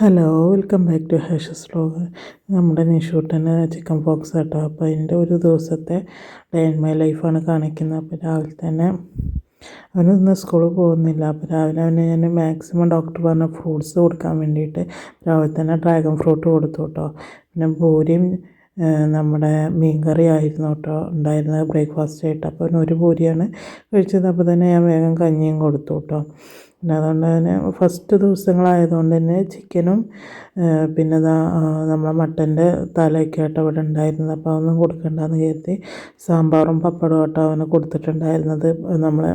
Hello welcome back to ഹാഷസ് vlog നമ്മുടെ നിഷൂട്ടന് ചിക്കൻ പോക്സ് കേട്ടോ. അപ്പോൾ അതിന്റെ ഒരു ദിവസത്തെ ഡേ ഇൻ മൈ ലൈഫാണ് കാണിക്കുന്നത്. അപ്പോൾ രാവിലെ തന്നെ അവനൊന്ന് സ്കൂളിൽ പോകുന്നില്ല. അപ്പോൾ രാവിലെ അവന് ഞാൻ മാക്സിമം ഡോക്ടർ പറഞ്ഞ ഫ്രൂട്ട്സ് കൊടുക്കാൻ വേണ്ടിയിട്ട് രാവിലെ തന്നെ ഡ്രാഗൺ ഫ്രൂട്ട് കൊടുത്തു കേട്ടോ. പിന്നെ പൂരിയും നമ്മുടെ മീൻകറി ആയിരുന്നു കേട്ടോ ഉണ്ടായിരുന്നത് ബ്രേക്ക്ഫാസ്റ്റ് ആയിട്ട്. അപ്പോൾ ഒരു പൂരിയാണ് കഴിച്ചത്. അപ്പോൾ തന്നെ ഞാൻ വേഗം കഞ്ഞിയും കൊടുത്തു കേട്ടോ. പിന്നെ അതുകൊണ്ട് തന്നെ ഫസ്റ്റ് ദിവസങ്ങളായതുകൊണ്ട് തന്നെ ചിക്കനും പിന്നെ നമ്മളെ മട്ടന്റെ തലയൊക്കെ ആയിട്ട് അവിടെ ഉണ്ടായിരുന്നത്. അപ്പോൾ അതൊന്നും കൊടുക്കണ്ടെന്ന് കരുതി സാമ്പാറും പപ്പടവും ആട്ടോ അവന് കൊടുത്തിട്ടുണ്ടായിരുന്നത്. നമ്മളെ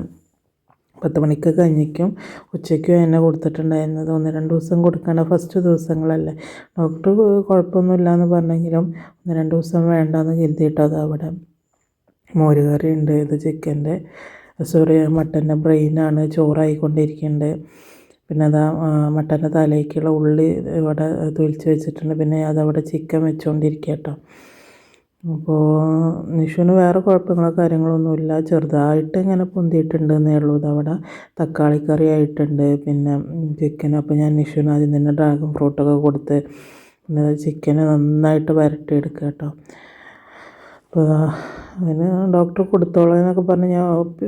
പത്ത് മണിക്ക് കഞ്ഞിക്കും ഉച്ചയ്ക്കും എന്നെ കൊടുത്തിട്ടുണ്ടായിരുന്നത്. ഒന്ന് രണ്ട് ദിവസം കൊടുക്കേണ്ട ഫസ്റ്റ് ദിവസങ്ങളല്ലേ. ഡോക്ടർ കുഴപ്പമൊന്നുമില്ല എന്ന് പറഞ്ഞെങ്കിലും ഒന്ന് രണ്ട് ദിവസം വേണ്ടെന്ന് കരുതിയിട്ടത് അവിടെ മോരുകറി ഉണ്ട് ഇത് ചിക്കന്റെ സോറി മട്ടന്റെ ബ്രെയിനാണ് ചോറായിക്കൊണ്ടിരിക്കുന്നുണ്ട് പിന്നെ അതാ മട്ടന്റെ തലയ്ക്കുള്ള ഉള്ളി ഇവിടെ തൊലിച്ച് വെച്ചിട്ടുണ്ട്. പിന്നെ അതവിടെ ചിക്കൻ വെച്ചുകൊണ്ടിരിക്കുക കേട്ടോ അപ്പോൾ നിഷുവിന് വേറെ കുഴപ്പങ്ങളോ കാര്യങ്ങളൊന്നുമില്ല. ചെറുതായിട്ട് ഇങ്ങനെ പൊന്തിയിട്ടുണ്ട് എന്നേ ഉള്ളൂ. ഇതവിടെ തക്കാളി കറി ആയിട്ടുണ്ട് പിന്നെ ചിക്കൻ അപ്പോൾ ഞാൻ നിഷുവിന് ആദ്യം തന്നെ ഡ്രാഗൺ ഫ്രൂട്ടൊക്കെ കൊടുത്ത് പിന്നെ ചിക്കന് നന്നായിട്ട് വരട്ടിയെടുക്കുക കേട്ടോ അപ്പോൾ അതിന് ഡോക്ടർ കൊടുത്തോളാം എന്നൊക്കെ പറഞ്ഞ് ഞാൻ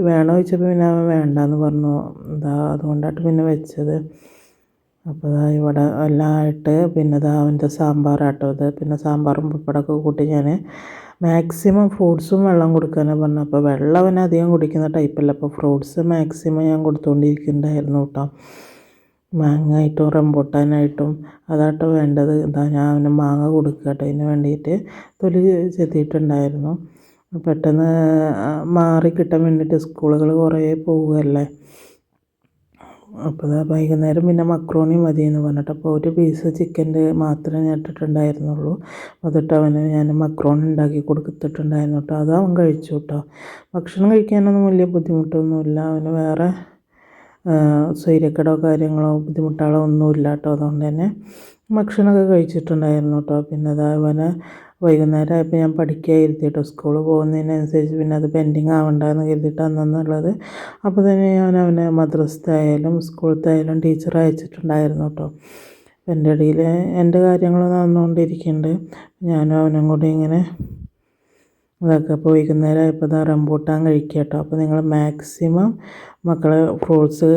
വേണോ ചോദിച്ചപ്പോൾ പിന്നെ അവൻ വേണ്ടാന്ന് പറഞ്ഞു. എന്താ അതുകൊണ്ടായിട്ട് പിന്നെ വെച്ചത്. അപ്പോൾ ഇതാ ഇവിടെ എല്ലാം ആയിട്ട് പിന്നെ ഇതാ അവന്റെ സാമ്പാറാട്ടോ ഇത്. പിന്നെ സാമ്പാറും പപ്പടമൊക്കെ കൂട്ടി ഞാൻ മാക്സിമം ഫ്രൂട്ട്സും വെള്ളം കൊടുക്കാനാണ് പറഞ്ഞത്. അപ്പോൾ വെള്ളം അവൻ അധികം കുടിക്കുന്ന ടൈപ്പല്ല. അപ്പോൾ ഫ്രൂട്ട്സ് മാക്സിമം ഞാൻ കൊടുത്തുകൊണ്ടിരിക്കുന്നുണ്ടായിരുന്നു കേട്ടോ. മാങ്ങ ആയിട്ടും റംബൂട്ടാനായിട്ടും അതാട്ടോ വേണ്ടത്. എന്താ ഞാൻ അവന് മാങ്ങ കൊടുക്കുക കേട്ടോ അതിന് വേണ്ടിയിട്ട് തൊലി ചെത്തിയിട്ടുണ്ടായിരുന്നു. പെട്ടെന്ന് മാറി കിട്ടാൻ വേണ്ടിയിട്ട് സ്കൂളുകൾ കുറേ പോവുകയല്ലേ? അപ്പോൾ വൈകുന്നേരം പിന്നെ മക്രോണി മതി എന്ന് പറഞ്ഞിട്ട് അപ്പോൾ ഒരു പീസ് ചിക്കന്റെ മാത്രമേ ഞാൻ ഇട്ടിട്ടുണ്ടായിരുന്നുള്ളൂ. അതിട്ട് അവന് ഞാൻ മക്രോണി ഉണ്ടാക്കി കൊടുത്തിട്ടുണ്ടായിരുന്നു കേട്ടോ അത് അവൻ കഴിച്ചു കേട്ടോ ഭക്ഷണം കഴിക്കാനൊന്നും വലിയ ബുദ്ധിമുട്ടൊന്നുമില്ല. അവന് വേറെ സ്വൈര്യക്കടോ കാര്യങ്ങളോ ബുദ്ധിമുട്ടുകളോ ഒന്നുമില്ല കേട്ടോ അതുകൊണ്ട് തന്നെ ഭക്ഷണമൊക്കെ കഴിച്ചിട്ടുണ്ടായിരുന്നു കേട്ടോ പിന്നെ അത് അവനെ വൈകുന്നേരം ആയപ്പോൾ ഞാൻ പഠിക്കാൻ ഇരുത്തി കേട്ടോ സ്കൂളിൽ പോകുന്നതിനനുസരിച്ച് പിന്നെ അത് പെൻഡിങ് ആവണ്ടെന്ന് കരുതിയിട്ട് അന്നെന്നുള്ളത്. അപ്പോൾ തന്നെ ഞാൻ അവനെ മദ്രസത്തായാലും സ്കൂളത്തായാലും ടീച്ചർ അയച്ചിട്ടുണ്ടായിരുന്നു കേട്ടോ. എന്റെ ഇടയിൽ എന്റെ കാര്യങ്ങൾ നടന്നുകൊണ്ടിരിക്കുന്നുണ്ട് ഞാനും അവനും കൂടി ഇങ്ങനെ അതൊക്കെ അപ്പോൾ വൈകുന്നേരം ആയപ്പോൾ ഇതാ റംബൂട്ടാൻ കഴിക്കുക കേട്ടോ. അപ്പോൾ നിങ്ങൾ മാക്സിമം മക്കളെ ഫ്രൂട്ട്സ്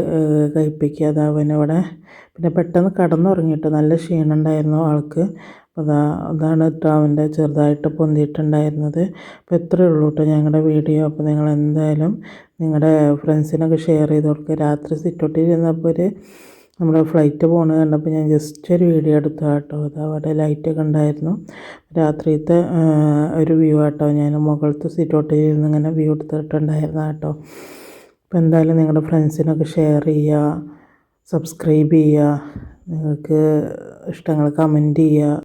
കഴിപ്പിക്കുക. അത് അവനിവിടെ പിന്നെ പെട്ടെന്ന് കടന്നുറങ്ങിയിട്ട് നല്ല ക്ഷീണം ഉണ്ടായിരുന്നു ആൾക്ക്. അപ്പോൾ അതാ അതാണ് കേട്ടോ ചെറുതായിട്ട് പൊന്തിയിട്ടുണ്ടായിരുന്നത്. അപ്പോൾ ഇത്രയേ ഉള്ളൂ കേട്ടോ ഞങ്ങളുടെ വീഡിയോ. അപ്പോൾ നിങ്ങൾ എന്തായാലും നിങ്ങളുടെ ഫ്രണ്ട്സിനൊക്കെ ഷെയർ ചെയ്ത് കൊടുക്കുക രാത്രി സിറ്റൗട്ടിൽ ഇരുന്നപ്പോൾ ഒരു നമ്മുടെ ഫ്ലൈറ്റ് പോകുന്നത് കണ്ടപ്പോൾ ഞാൻ ജസ്റ്റ് ഒരു വീഡിയോ എടുത്തു കേട്ടോ അത് അവിടെ ലൈറ്റൊക്കെ ഉണ്ടായിരുന്നു. രാത്രിയത്തെ ഒരു വ്യൂ ആട്ടോ. ഞാൻ മുകളിലത്തെ സിറ്റൗട്ടിൽ ഇരുന്ന് ഇങ്ങനെ വ്യൂ എടുത്തിട്ടുണ്ടായിരുന്നു കേട്ടോ അപ്പോൾ എന്തായാലും നിങ്ങളുടെ ഫ്രണ്ട്സിനൊക്കെ ഷെയർ ചെയ്യുക സബ്സ്ക്രൈബ് ചെയ്യുക നിങ്ങൾക്ക് ഇഷ്ടങ്ങൾ കമന്റ് ചെയ്യുക